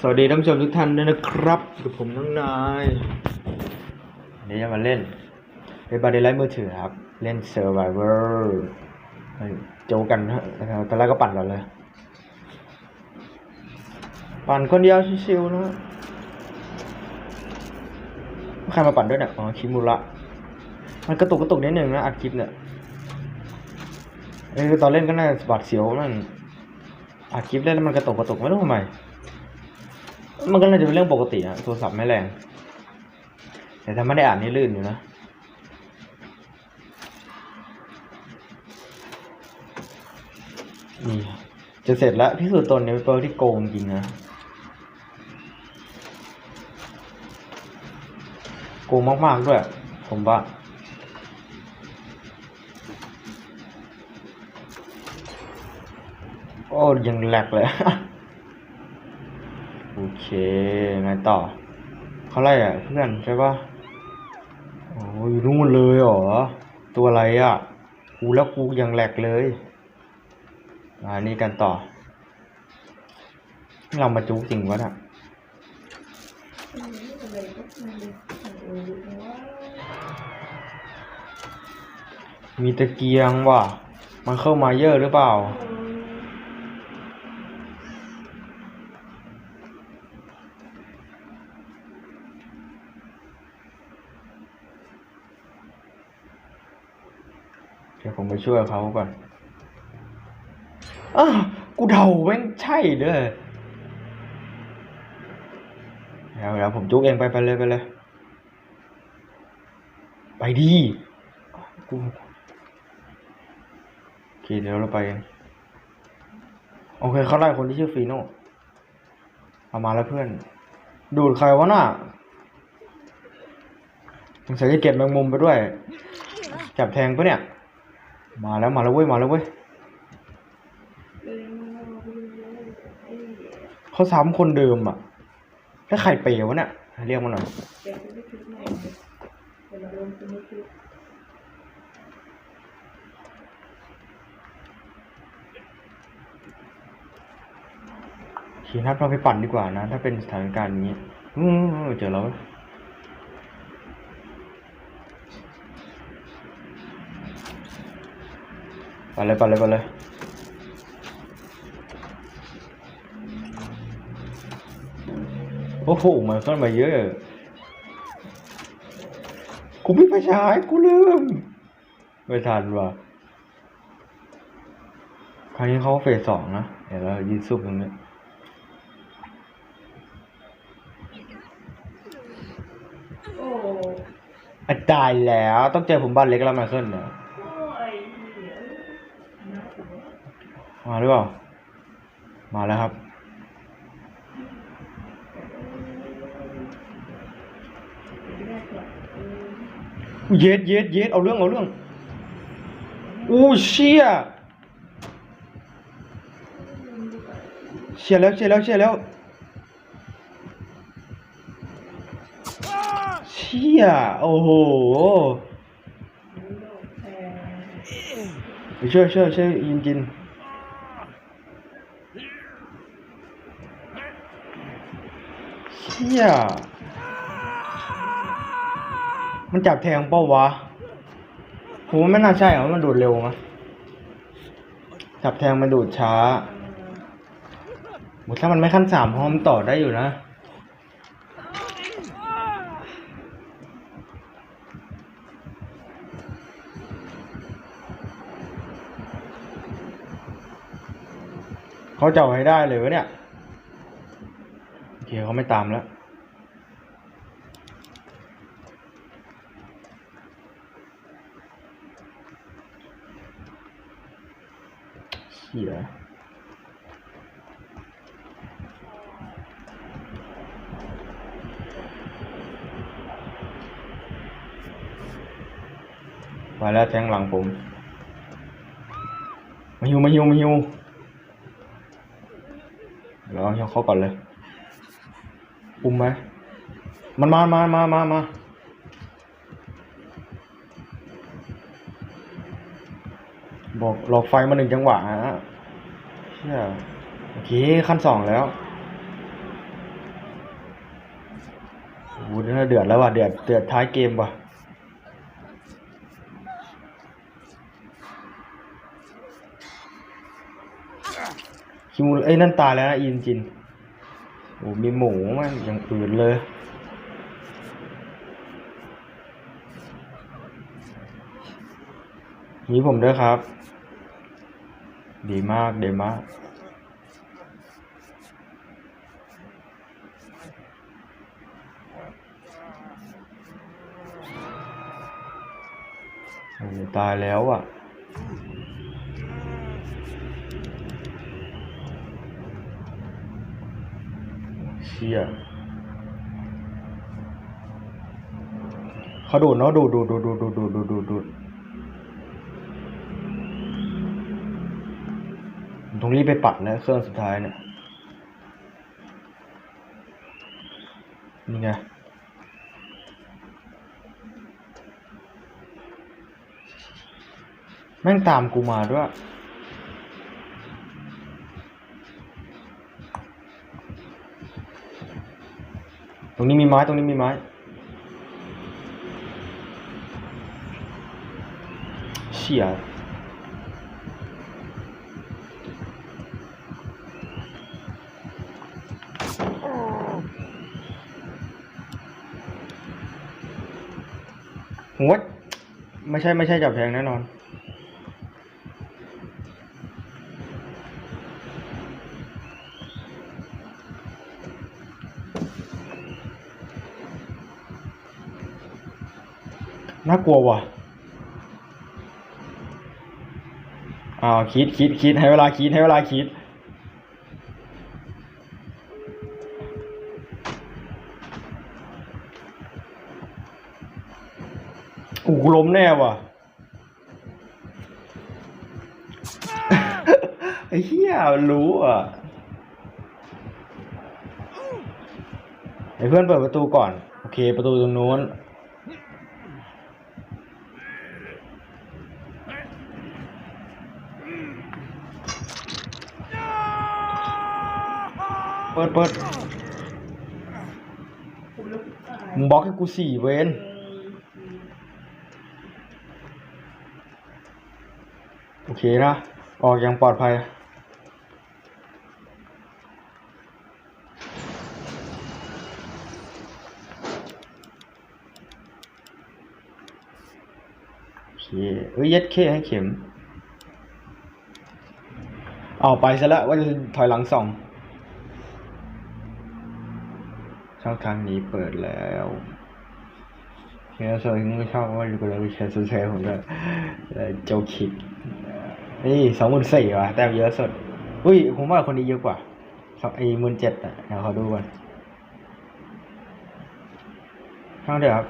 สวัสดีท่านผู้ชมทุกท่านด้วยนะครับกับผมน้องนายวันนี้จะมาเล่นเป็นบาร์เดลไลท์มือถือครับ เล่น Survivor โจกันนะครับตอนแรกก็ปั่นก่อนเลย ปั่นคนเดียวชิวๆนะใครมาปั่นด้วยเนี่ยอ๋อคิมุระมันกระตุกกระตุกนิดนึงนะอัดคลิปเนี่ยเออตอนเล่นก็น่าบาดเสียวนั่นอัดคลิปเล่นแล้วมันกระตุกกระตุกไม่รู้ทำไม มันก็น่าจะเป็นเรื่องปกติอะโทรศัพท์ไม่แรง แต่ถ้าไม่ได้อ่านนี่ลื่นอยู่นะนี่จะเสร็จแล้วพิสูจน์ตนเนี่ยเป็นเปิร์ที่โกงจริงนะโกงมากๆด้วย ผมว่าโอ้ยังแหลกเลย เคไงต่อ เขาไล่อะเพื่อนใช่ปะโอ้ยอยู่นู่นเลยเหรอ ตัวอะไรอะ กูแล้วกูยังแหลกเลยอ่านี่กันต่อ เรามาจุกจริงวะน่ะมีตะเกียงว่ะ มันเข้ามาเยอะหรือเปล่า ดี๋ยวผมไปช่วยเขาก่อนอ้าวกูเดาแม่งใช่เด้อเดี๋ยวเดี๋ยวผมจุกเองไปไปเลยไปเลย ไปดีกูโอเคเดี๋ยวเราไปเองโอเคเขาไล่คนที่ชื่อฟีโน่เอามาแล้วเพื่อน ดูดใครวะน่ะสงสัยจะเก็บแมงมุมไปด้วย จับแทงปะเนี่ย มาแล้วมาแล้วเว้ยมาแล้วเว้ยเขาซ้ำคนเดิมอะแล้วใครเปย์วะเนี่ยเรียกมาหน่อยขี่นัดเราไปปั่นดีกว่านะ ถ้าเป็นสถานการณ์นี้เจอแล้วเว้ย ไปเลยไปเลยไปเลยโอ้โหมันขึ้นมาเยอะกูไม่ไปฉายกูลืมไม่ทันว่ะคราวนี้เขาเฟสสองนะเดี๋ยวเรายืนซุบตรงนี้อะตายแล้วต้องเจอผมบ้านเล็กแล้วมาขึ้นเนี่ย มาหรือเปล่า มาแล้วครับ เย็ดเย็ดเย็ดเอาเรื่องเอาเรื่อง อู้เชี่ยเชี่ยแล้วเชี่ยแล้วเชี่ยแล้วเชี่ยโอ้โหช่วยช่วยช่วยยินจิน ชี่ย มันจับแทงเป้าวะผมไม่น่าใช่หรอมันดูดเร็วมะจับแทงมันดูดช้าโหถ้ามันไม่ขั้นสามพร้อมนต่อได้อยู่นะ เขาจะเอาให้ได้เลยวะเนี่ย เคเขาไม่ตามแล้วเสียมาแล้วแทงหลังผม มาฮิวมาฮิวมาฮิวเดี๋ยวเอาเขาก่อนเลย อุ้มไหมมันมามามามามาบอกหลอกไฟมาหนึ่งจังหวะฮะเชี่ยโอเค ขั้นสองแล้วโอ้นเดือดแล้วว่ะเดือดเดือดท้ายเกมว่ะคิมูเอ้ยนั่นตายแล้วนะอินจิน โอ้มีหมูมันอย่างอื่นเลยมีผมด้วยครับ ดีมากดีมาก ตายแล้วอะ เชี่ยเขาดูดเนาะดูดดูดดูดดูดดูดดูดดูดดูดผมต้องรีบไปปัดนะเครื่องสุดท้ายเนี่ยนี่ไงแม่งตามกูมาด้วย ตรงนี้มีไม้ตรงนี้มีไม้เชี่ยหัวไม่ใช่ไม่ใช่จับแทงแน่นอน น่ากลัวว่ะอ่าคิดคิดคิดให้เวลาคิดให้เวลาคิดโอ้ล้มแน่ว่ะไอ้เหี้ยรู้อะไอ้เพื่อนเปิดประตูก่อน โอเค ประตูตรงนู้น เปิดเปิดมึงบล็อกให้กูสี่เวนโอเคนะ ออกอย่างปลอดภัย โอเค เอ้ยย็ดเคให้เข็ม เอาไปซะแล้วว่าจะถอยหลังสอง ช่องทางนี้เปิดแล้วเนี่ยส่วนที่ไม่ชอบว่าอยู่กับเราแชร์ซูแชร์ผมด้วยเออโจคิดนี่สองหมื่นสี่ว่ะ แต้มเยอะสุด อุ้ย ผมว่าคนนี้เยอะกว่าสองไอ้หมื่นเจ็ดอะเดี๋ยวขอดูก่อนช่างเถอะครับ